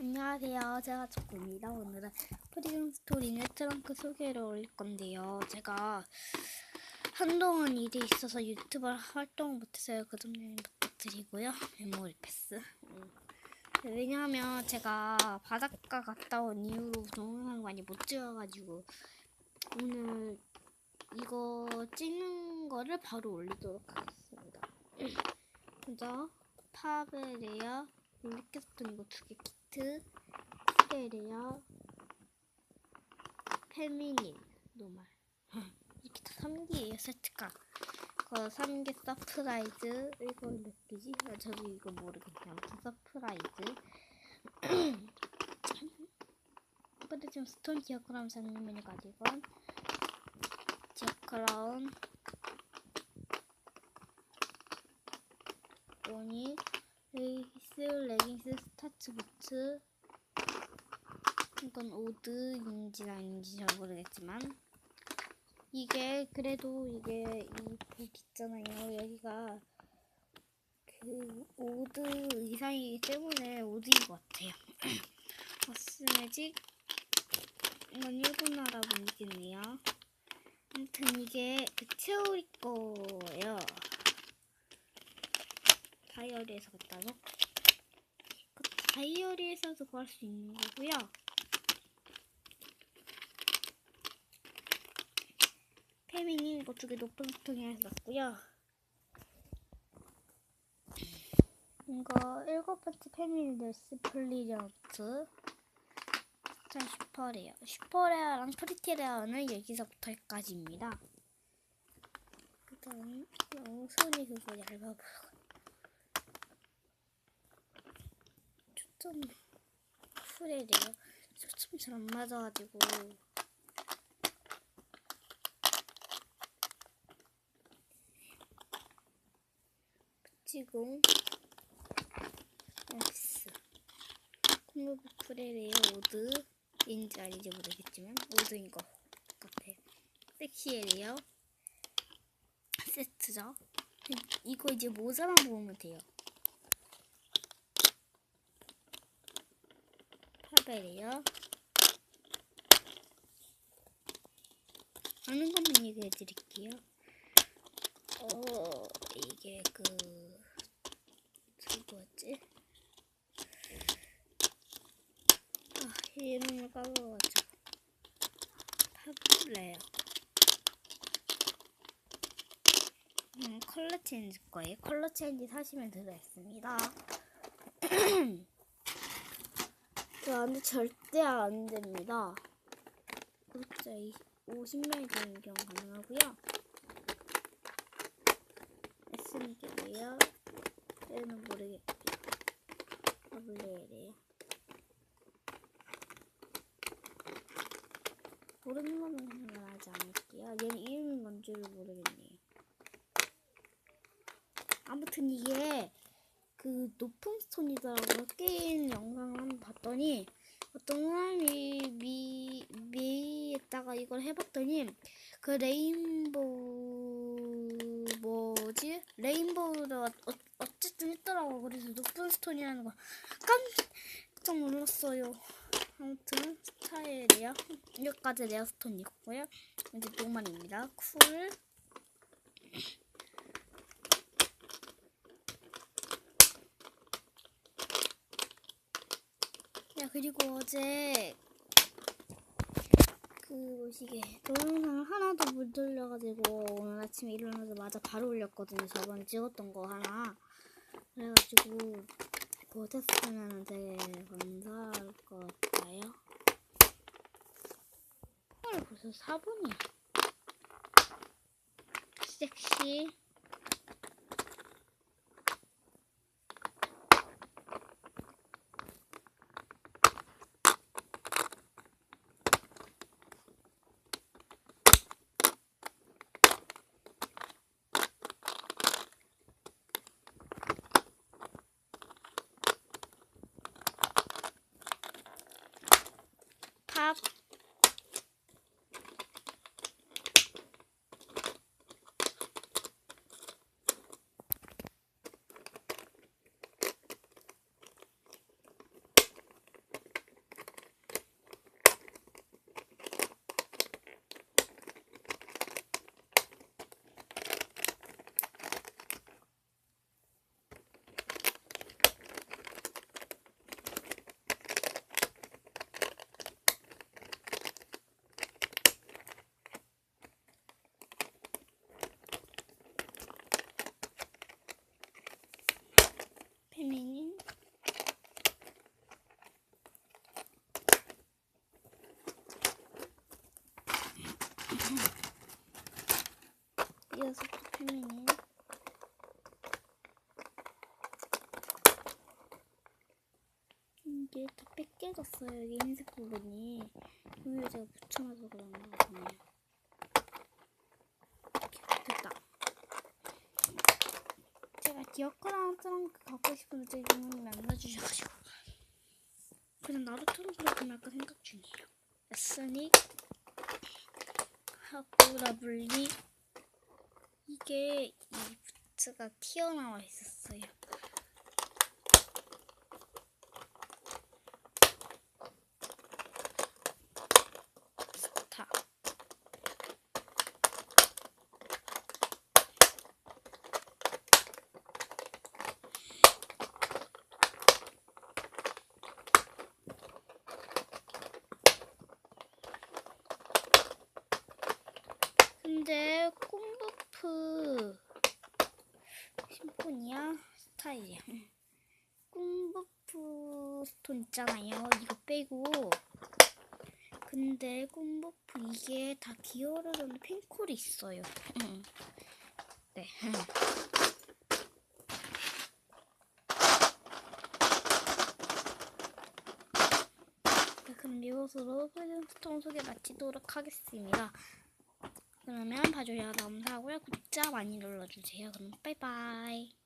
안녕하세요. 제가 조구입니다. 오늘은 프리즘 스토리는 트렁크 소개를 올릴 건데요. 제가 한동안 일이 있어서 유튜브를 활동을 못해서요. 그점좀 부탁드리고요. 메모리 패스. 음. 왜냐하면 제가 바닷가 갔다 온 이후로 동영상 많이 못 찍어가지고 오늘 이거 찍는 거를 바로 올리도록 하겠습니다. 먼저 파베레아 롤리케스톤 이거 두개 키트 스테레아 페미닌 노말. 이렇게 다 3개예요 세트가. 그거 3개 서프라이즈 이거 몇 개지? 아, 저도 이거 모르겠네요 서프라이즈. 근데 지금 스톤 디어크라운 장면을 가지고 디어크라운 또니 레이스, 레깅스, 스타츠 부츠 이건 오드인지 아닌지 잘 모르겠지만 이게 그래도 이게 이복 있잖아요. 여기가 그 오드 이상이기 때문에 오드인 것 같아요. 어스매직 이건 일본 나라 분이겠네요. 아무튼 이게 그 체오리 거예요. 다이어리에서 갔다고? 그 다이어리에서도 구할 수 있는 거고요. 페미닌 이거 두 개 높은 스톤이라서 샀고요. 이거 일곱 번째 페미닌 넬스 플리전트 자 슈퍼레어 슈퍼레어랑 프리티레어는 여기서부터까지입니다. 그 다음 손이 그거 얇아 보여. 좀 쿨해래요. 초점 잘안 맞아가지고 붙이고 X 콩로브 쿨해래요. 오드 인지 아닌지 모르겠지만 오드인 것 같아요. 섹시해래요. 세트죠. 이거 이제 모자만 보면 돼요. 파벨이요. 아는 것만 얘기해 드릴게요. 어, 이게 그, 그 뭐였지? 아, 이름을 까먹었죠. 파블레요. 음, 컬러 체인지 거예요. 컬러 체인지 사시면 들어있습니다. 근데 절대 안 됩니다. 구독자 50명이 되는 경우 가능하고요. SMD래요. 얘는 모르겠고요. 더블레이래요. 모르는 거는 말하지 않을게요. 얘는 이름이 뭔지를 모르겠네요. 아무튼 이게 그 높은 스톤이더라고요. 게임 영상을 한번 봤더니 어떤 사람이 미, 미에다가 이걸 해봤더니 그 레인보우 뭐지? 레인보우를 어, 어쨌든 했더라고. 그래서 높은 스톤이라는 거 깜짝 놀랐어요. 아무튼 스타일이요. 여기까지 레어 스톤 있고요. 이제 노말입니다. 쿨. 야 그리고 어제 그 뭐시게 동영상을 하나도 못 돌려가지고 오늘 아침에 일어나자마자 바로 올렸거든요. 저번에 찍었던 거 하나. 그래가지고 못했으면 되게 감사할 것 같아요. 헐 벌써 4분이야. 섹시 이어서 페미닌 이게 다 뺏겨졌어요 여기 흰색 부분이. 오늘 제가 붙여놔서 그런가 보네요. 됐다. 제가 디어크랑 트렁크 갖고 싶은데 이분이 만나주셔가지고. 그냥 나도 트렁크를 구매할까 생각 중이에요. 에스닉 하고 라블리 이게 이 부츠가 튀어나와 있었어요. 스타 근데 꿈부프 심포니아 스타일이야. 꿈부프 스톤 있잖아요. 이거 빼고. 근데 꿈부프 이게 다 기어르는 핑콜이 있어요. 응. 네. 응. 네, 그럼 이것으로 스톤 소개 마치도록 하겠습니다. 그러면 봐주셔서 감사하고요. 구독자 많이 눌러주세요. 그럼 빠이빠이.